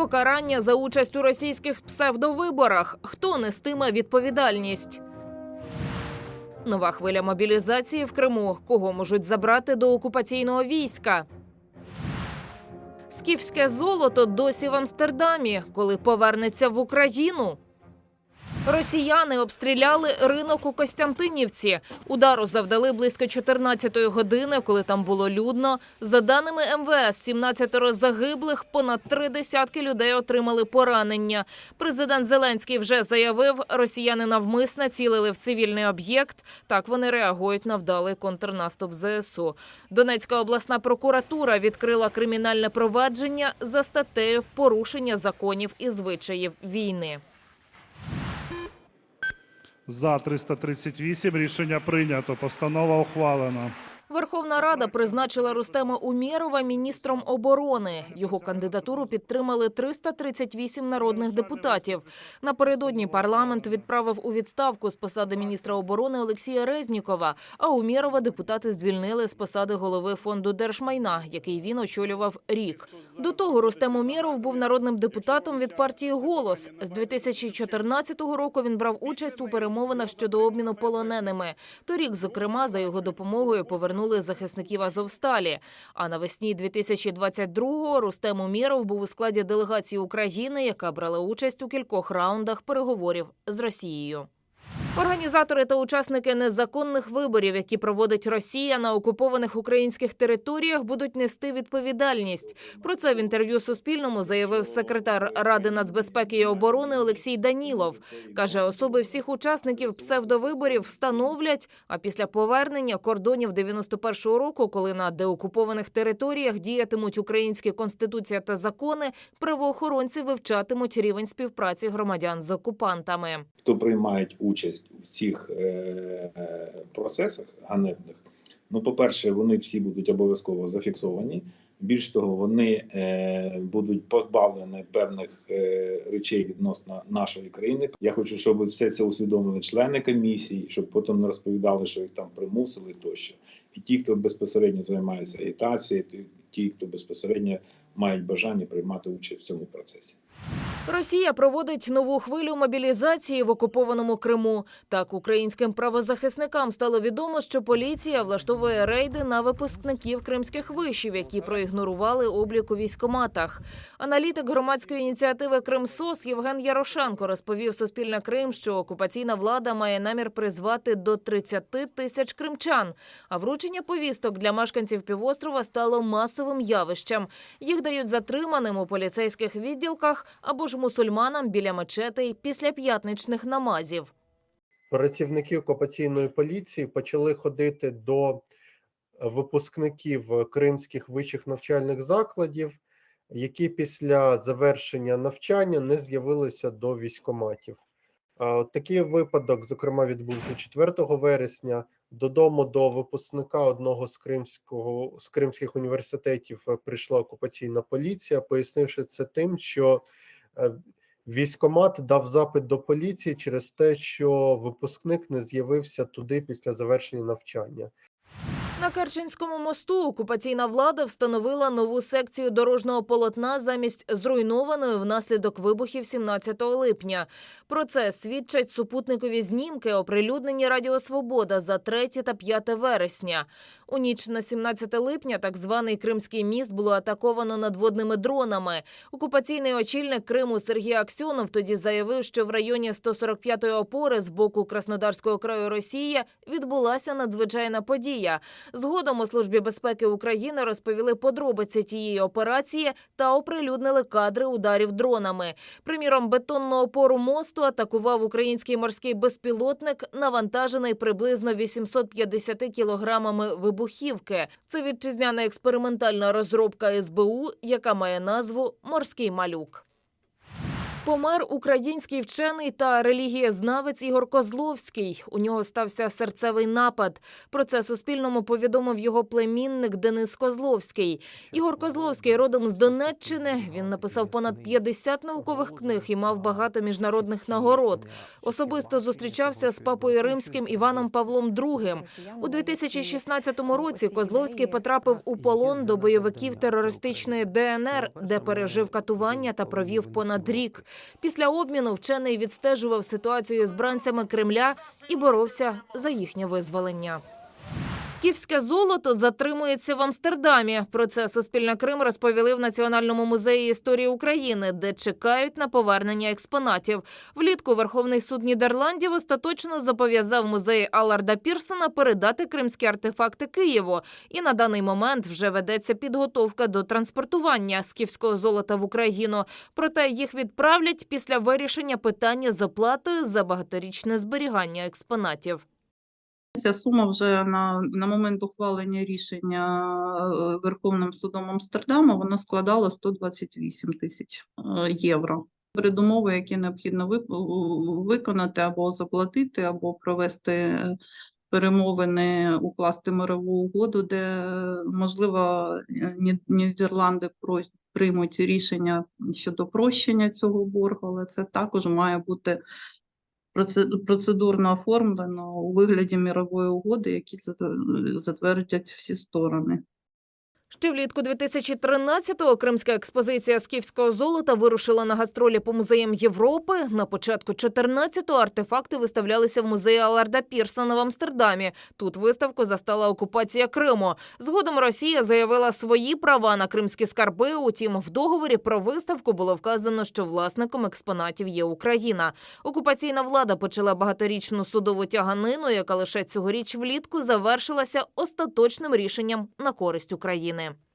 Покарання за участь у російських псевдовиборах. Хто нестиме відповідальність? Нова хвиля мобілізації в Криму. Кого можуть забрати до окупаційного війська? Скіфське золото досі в Амстердамі, коли повернеться в Україну. Росіяни обстріляли ринок у Костянтинівці. Удару завдали близько 14-ї години, коли там було людно. За даними МВС, 17 загиблих, понад три десятки людей отримали поранення. Президент Зеленський вже заявив, росіяни навмисно цілили в цивільний об'єкт. Так вони реагують на вдалий контрнаступ ЗСУ. Донецька обласна прокуратура відкрила кримінальне провадження за статтею порушення законів і звичаїв війни. За 338 рішення прийнято. Постанова ухвалена. Верховна Рада призначила Рустема Умєрова міністром оборони. Його кандидатуру підтримали 338 народних депутатів. Напередодні парламент відправив у відставку з посади міністра оборони Олексія Резнікова. А Умєрова депутати звільнили з посади голови фонду держмайна, який він очолював рік. До того Рустем Умєров був народним депутатом від партії Голос. З 2014 року він брав участь у перемовинах щодо обміну полоненими. Торік, зокрема, за його допомогою повернули захисників Азовсталі. А навесні 2022-го Рустем Умєров був у складі делегації України, яка брала участь у кількох раундах переговорів з Росією. Організатори та учасники незаконних виборів, які проводить Росія на окупованих українських територіях, будуть нести відповідальність. Про це в інтерв'ю Суспільному заявив секретар Ради нацбезпеки і оборони Олексій Данілов. каже, особи всіх учасників псевдовиборів встановлять. А після повернення кордонів 91-го року, коли на деокупованих територіях діятимуть українські конституція та закони, правоохоронці вивчатимуть рівень співпраці громадян з окупантами. хто приймають участь в цих е, процесах ганебних, ну, по-перше, вони всі будуть обов'язково зафіксовані. Більш того, вони е, будуть позбавлені певних е, речей відносно нашої країни. Я хочу, щоб все це усвідомили члени комісії, щоб потім не розповідали, що їх там примусили тощо. І ті, хто безпосередньо займається агітацією, ті, хто безпосередньо мають бажання приймати участь в цьому процесі. Росія проводить нову хвилю мобілізації в окупованому Криму. Так, українським правозахисникам стало відомо, що поліція влаштовує рейди на випускників кримських вишів, які проігнорували облік у військоматах. Аналітик громадської ініціативи Кримсос Євген Ярошенко розповів Суспільне Крим, що окупаційна влада має намір призвати до 30 тисяч кримчан. А вручення повісток для мешканців півострова стало масовим явищем. Їх дають затриманим у поліцейських відділках або ж мусульманам біля мечетей після п'ятничних намазів. працівники окупаційної поліції почали ходити до випускників кримських вищих навчальних закладів, які після завершення навчання не з'явилися до військоматів. Такий випадок, зокрема, відбувся 4 вересня. Додому до випускника одного з кримського з кримських університетів прийшла окупаційна поліція, пояснивши це тим, що Військомат дав запит до поліції через те, що випускник не з'явився туди після завершення навчання. На Керченському мосту окупаційна влада встановила нову секцію дорожнього полотна замість зруйнованої внаслідок вибухів 17 липня. Про це свідчать супутникові знімки, оприлюднені Радіо Свобода за 3 та 5 вересня. У ніч на 17 липня так званий Кримський міст було атаковано надводними дронами. Окупаційний очільник Криму Сергій Аксьонов тоді заявив, що в районі 145-ї опори з боку Краснодарського краю Росії відбулася надзвичайна подія. Згодом у службі безпеки України розповіли подробиці тієї операції та оприлюднили кадри ударів дронами. Приміром, бетонну опору мосту атакував український морський безпілотник, навантажений приблизно 850 кілограмами вибухівки. Це вітчизняна експериментальна розробка СБУ, яка має назву Морський малюк. Помер український вчений та релігієзнавець Ігор Козловський. У нього стався серцевий напад. Про це Суспільному повідомив його племінник Денис Козловський. Ігор Козловський родом з Донеччини. Він написав понад 50 наукових книг і мав багато міжнародних нагород. Особисто зустрічався з папою римським Іваном Павлом II. У 2016 році Козловський потрапив у полон до бойовиків терористичної ДНР, де пережив катування та провів понад рік. Після обміну вчений відстежував ситуацію з бранцями Кремля і боровся за їхнє визволення. Скіфське золото затримується в Амстердамі. Про це Суспільне Крим розповіли в Національному музеї історії України, де чекають на повернення експонатів. Влітку Верховний суд Нідерландів остаточно зобов'язав музей Аларда Пірсона передати кримські артефакти Києву. І на даний момент вже ведеться підготовка до транспортування скіфського золота в Україну. Проте їх відправлять після вирішення питання з оплатою за багаторічне зберігання експонатів. Ця сума вже на, на момент ухвалення рішення е, Верховним судом Амстердаму вона складала 128 тисяч е, євро. Передумови, які необхідно виконати або заплатити, або провести е, перемовини, укласти мирову угоду, де е, можливо е, Нідерланди приймуть рішення щодо прощення цього боргу, але це також має бути процедурно оформлено у вигляді мірової угоди, які зат- затвердять всі сторони. Ще влітку 2013-го кримська експозиція скіфського золота вирушила на гастролі по музеям Європи. На початку 14-го артефакти виставлялися в музеї Аларда Пірсона в Амстердамі. Тут виставку застала окупація Криму. Згодом Росія заявила свої права на кримські скарби. Утім, в договорі про виставку було вказано, що власником експонатів є Україна. Окупаційна влада почала багаторічну судову тяганину, яка лише цьогоріч влітку завершилася остаточним рішенням на користь України. Украины.